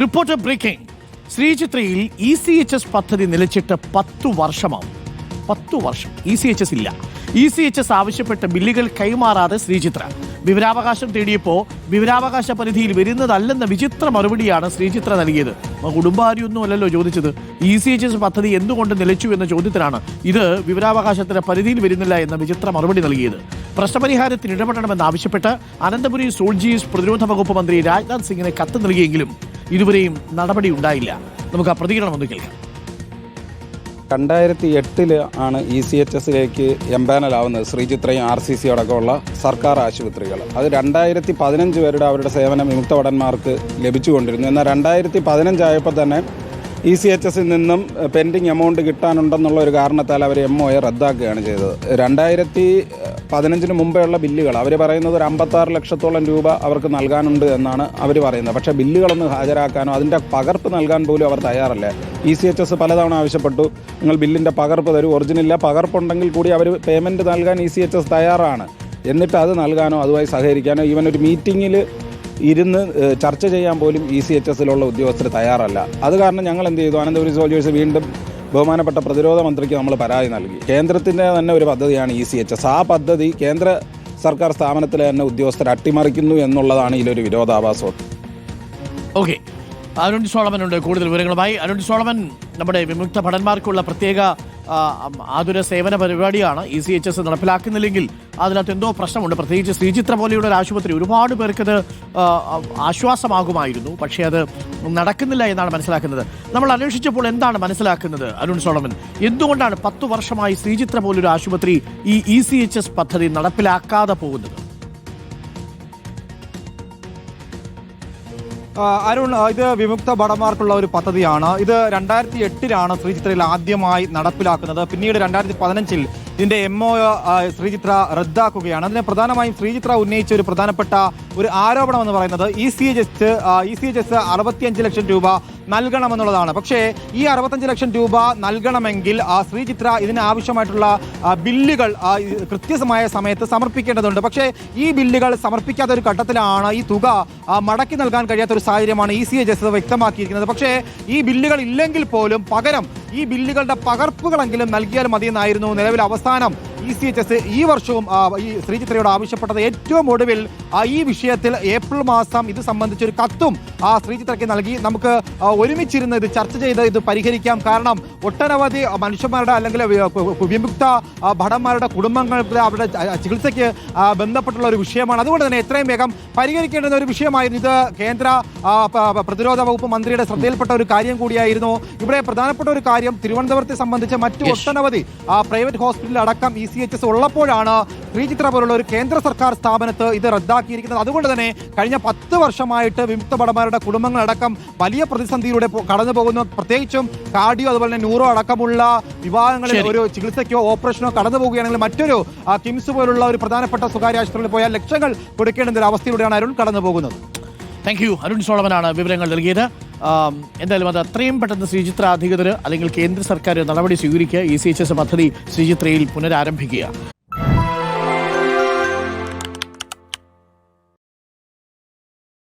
Reporter breaking ശ്രീചിത്രയിൽ E C H S പദ്ധതി നിലച്ചിട്ട് പത്തു വർഷമാവും. പത്തു വർഷം. ഇ സി എച്ച് എസ് ഇല്ല. ഇ സി എച്ച് എസ് ആവശ്യപ്പെട്ട ബില്ലുകൾ കൈമാറാതെ ശ്രീചിത്ര. വിവരാവകാശം തേടിയപ്പോൾ വിവരാവകാശ പരിധിയിൽ വരുന്നതല്ലെന്ന വിചിത്ര മറുപടിയാണ് ശ്രീചിത്ര നൽകിയത്. കുടുംബാരിയൊന്നും അല്ലല്ലോ ചോദിച്ചത്. ഇ സി എച്ച് എസ് പദ്ധതി എന്തുകൊണ്ട് നിലച്ചു എന്ന ചോദ്യത്തിനാണ് ഇത് വിവരാവകാശത്തിന്റെ പരിധിയിൽ വരുന്നില്ല എന്ന വിചിത്ര മറുപടി നൽകിയത്. പ്രശ്നപരിഹാരത്തിന് ഇടപെടണമെന്നാവശ്യപ്പെട്ട് അനന്തപുരി സോൾജീസ് പ്രതിരോധ വകുപ്പ് മന്ത്രി രാജ്നാഥ് സിംഗിന് കത്ത് നൽകിയെങ്കിലും ഇതുവരെയും നടപടി ഉണ്ടായില്ല. നമുക്ക് ആ പ്രതികരണം ഒന്ന് കേൾക്കാം. രണ്ടായിരത്തി എട്ടിൽ ആണ് ഇ സി എച്ച് എസിലേക്ക് എംപാനലാവുന്നത് ശ്രീചിത്രയും ആർ സി സി അടക്കമുള്ള സർക്കാർ ആശുപത്രികൾ. അത് രണ്ടായിരത്തി പതിനഞ്ച് പേരുടെ അവരുടെ സേവനം വിമുക്ത ഭടന്മാർക്ക് ലഭിച്ചുകൊണ്ടിരുന്നു. എന്നാൽ രണ്ടായിരത്തി പതിനഞ്ചായപ്പോൾ തന്നെ ഇ സി എച്ച് എസിൽ നിന്നും പെൻഡിങ് എമൗണ്ട് കിട്ടാനുണ്ടെന്നുള്ള ഒരു കാരണത്താൽ അവർ എം ഒ എ റദ്ദാക്കുകയാണ് ചെയ്തത്. രണ്ടായിരത്തി പതിനഞ്ചിന് മുമ്പേ ഉള്ള ബില്ലുകൾ അവർ പറയുന്നത് ഒരു അമ്പത്താറ് ലക്ഷത്തോളം രൂപ അവർക്ക് നൽകാനുണ്ട് എന്നാണ് അവർ പറയുന്നത്. പക്ഷേ ബില്ലുകളൊന്ന് ഹാജരാക്കാനോ അതിന്റെ പകർപ്പ് നൽകാൻ പോലും അവർ തയ്യാറല്ല. ഇ സി എച്ച് എസ് പലതവണ ആവശ്യപ്പെട്ടു നിങ്ങൾ ബില്ലിന്റെ പകർപ്പ് തരൂ ഒറിജിനില്ല പകർപ്പുണ്ടെങ്കിൽ കൂടി അവർ പേയ്മെന്റ് നൽകാൻ ഇ സി എച്ച് എസ് തയ്യാറാണ്. എന്നിട്ട് അത് നൽകാനോ അതുമായി സഹകരിക്കാനോ ഈവൻ ഒരു മീറ്റിങ്ങിൽ ഇരുന്ന് ചർച്ച ചെയ്യാൻ പോലും ഇ സി എച്ച് എസിലുള്ള ഉദ്യോഗസ്ഥർ തയ്യാറല്ല. അത് കാരണം ഞങ്ങൾ എന്ത് ചെയ്തു? അനന്തപുരി സോൾജേഴ്സ് വീണ്ടും ബഹുമാനപ്പെട്ട പ്രതിരോധ മന്ത്രിക്ക് നമ്മൾ പരാതി നൽകി. കേന്ദ്രത്തിന്റെ തന്നെ ഒരു പദ്ധതിയാണ് ഇ സി എച്ച് എസ് ആ പദ്ധതി കേന്ദ്ര സർക്കാർ സ്ഥാപനത്തിലെ തന്നെ ഉദ്യോഗസ്ഥർ അട്ടിമറിക്കുന്നു എന്നുള്ളതാണ് ഇതിലൊരു വിരോധാഭാസം. ഓക്കെ. അരുൺ സോളമൻ ഉണ്ട്. കൂടുതൽ വിവരങ്ങളുമായി അരുൺ സോളമൻ നമ്മുടെ വിമുക്ത ഭടന്മാർക്കുള്ള പ്രത്യേക ആതുര സേവന പരിപാടിയാണ് ഇ സി എച്ച് എസ് നടപ്പിലാക്കുന്നില്ലെങ്കിൽ അതിനകത്ത് എന്തോ പ്രശ്നമുണ്ട്. പ്രത്യേകിച്ച് ശ്രീചിത്ര പോലെയുള്ള ഒരു ആശുപത്രി ഒരുപാട് പേർക്കത് ആശ്വാസമാകുമായിരുന്നു. പക്ഷേ അത് നടക്കുന്നില്ല എന്നാണ് മനസ്സിലാക്കുന്നത്. നമ്മൾ അന്വേഷിച്ചപ്പോൾ എന്താണ് മനസ്സിലാക്കുന്നത് അരുൺ സോളമൻ? എന്തുകൊണ്ടാണ് പത്തു വർഷമായി ശ്രീചിത്ര പോലൊരു ആശുപത്രി ഈ ഇ സി എച്ച് എസ് പദ്ധതി നടപ്പിലാക്കാതെ പോകുന്നത്? അരുൺ ഇത് വിമുക്ത ഭടന്മാർക്കുള്ള ഒരു പദ്ധതിയാണ്. ഇത് രണ്ടായിരത്തി എട്ടിലാണ് ശ്രീചിത്രയിൽ ആദ്യമായി നടപ്പിലാക്കുന്നത്. പിന്നീട് രണ്ടായിരത്തി പതിനഞ്ചിൽ ഇതിന്റെ എം ഒ ശ്രീചിത്ര റദ്ദാക്കുകയാണ്. അതിന് പ്രധാനമായും ശ്രീചിത്ര ഉന്നയിച്ച ഒരു പ്രധാനപ്പെട്ട ഒരു ആരോപണം എന്ന് പറയുന്നത് E C H E C H S അറുപത്തിയഞ്ച് ലക്ഷം രൂപ നൽകണമെന്നുള്ളതാണ്. പക്ഷേ ഈ അറുപത്തഞ്ച് ലക്ഷം രൂപ നൽകണമെങ്കിൽ ശ്രീചിത്ര ഇതിനാവശ്യമായിട്ടുള്ള ബില്ലുകൾ കൃത്യമായ സമയത്ത് സമർപ്പിക്കേണ്ടതുണ്ട്. പക്ഷേ ഈ ബില്ലുകൾ സമർപ്പിക്കാത്ത ഒരു ഘട്ടത്തിലാണ് ഈ തുക മടക്കി നൽകാൻ കഴിയാത്ത ഒരു സാഹചര്യമാണ് ഇ സി എ ജസ്റ്റ് വ്യക്തമാക്കിയിരിക്കുന്നത്. പക്ഷേ ഈ ബില്ലുകൾ ഇല്ലെങ്കിൽ പോലും പകരം ഈ ബില്ലുകളുടെ പകർപ്പുകളെങ്കിലും നൽകിയാൽ മതിയെന്നായിരുന്നു നിലവിൽ അവസാനം ഇ സി എച്ച് എസ് ഈ വർഷവും ഈ ശ്രീചിത്രയോട് ആവശ്യപ്പെട്ടത് ഏറ്റവും ഒടുവിൽ ഈ വിഷയത്തിൽ ഏപ്രിൽ മാസം ഇത് സംബന്ധിച്ച് ഒരു കത്തും ആ ശ്രീചിത്രയ്ക്ക് നൽകി. നമുക്ക് ഒരുമിച്ചിരുന്ന് ഇത് ചർച്ച ചെയ്ത് ഇത് പരിഹരിക്കാം. കാരണം ഒട്ടനവധി മനുഷ്യന്മാരുടെ അല്ലെങ്കിൽ വിമുക്ത ഭടന്മാരുടെ കുടുംബങ്ങൾക്ക് അവരുടെ ചികിത്സയ്ക്ക് ബന്ധപ്പെട്ടുള്ള ഒരു വിഷയമാണ്. അതുകൊണ്ട് തന്നെ എത്രയും വേഗം പരിഹരിക്കേണ്ടുന്ന ഒരു വിഷയമായിരുന്നു ഇത്. കേന്ദ്ര പ്രതിരോധ വകുപ്പ് മന്ത്രിയുടെ ശ്രദ്ധയിൽപ്പെട്ട ഒരു കാര്യം കൂടിയായിരുന്നു. ഇവിടെ പ്രധാനപ്പെട്ട ഒരു കാര്യം തിരുവനന്തപുരത്തെ സംബന്ധിച്ച് മറ്റു. ഒട്ടനവധി പ്രൈവറ്റ് ഹോസ്പിറ്റലിൽ അടക്കം ഇ സി എച്ച് എസ് ഉള്ളപ്പോഴാണ് ശ്രീചിത്ര പോലുള്ള ഒരു കേന്ദ്ര സർക്കാർ സ്ഥാപനത്ത് ഇത് റദ്ദാക്കിയിരിക്കുന്നത്. അതുകൊണ്ട് തന്നെ കഴിഞ്ഞ പത്ത് വർഷമായിട്ട് വിമുക്ത ഭടന്മാരുടെ കുടുംബങ്ങളടക്കം വലിയ പ്രതിസന്ധിയിലൂടെ കടന്നു പോകുന്നു. പ്രത്യേകിച്ചും കാർഡിയോ അതുപോലെ തന്നെ ന്യൂറോ അടക്കമുള്ള വിഭാഗങ്ങളിൽ. ഒരു ചികിത്സയ്ക്കോ ഓപ്പറേഷനോ കടന്നു പോവുകയാണെങ്കിൽ മറ്റൊരു കിംസ് പോലുള്ള ഒരു പ്രധാനപ്പെട്ട സ്വകാര്യ ആശുപത്രിയിൽ പോയാൽ ലക്ഷങ്ങൾ കൊടുക്കേണ്ട ഒരു അവസ്ഥയിലൂടെയാണ് അരുൺ കടന്നു പോകുന്നത്. താങ്ക് യു അരുൺ സോളമനാണ് വിവരങ്ങൾ നൽകിയത്. എന്തായാലും അത് അത്രയും പെട്ടെന്ന് ശ്രീചിത്ര അധികൃതർ അല്ലെങ്കിൽ കേന്ദ്ര സർക്കാർ നടപടി സ്വീകരിക്കുക ഇ സി എച്ച് എസ് പദ്ധതി ശ്രീചിത്രയിൽ പുനരാരംഭിക്കുക.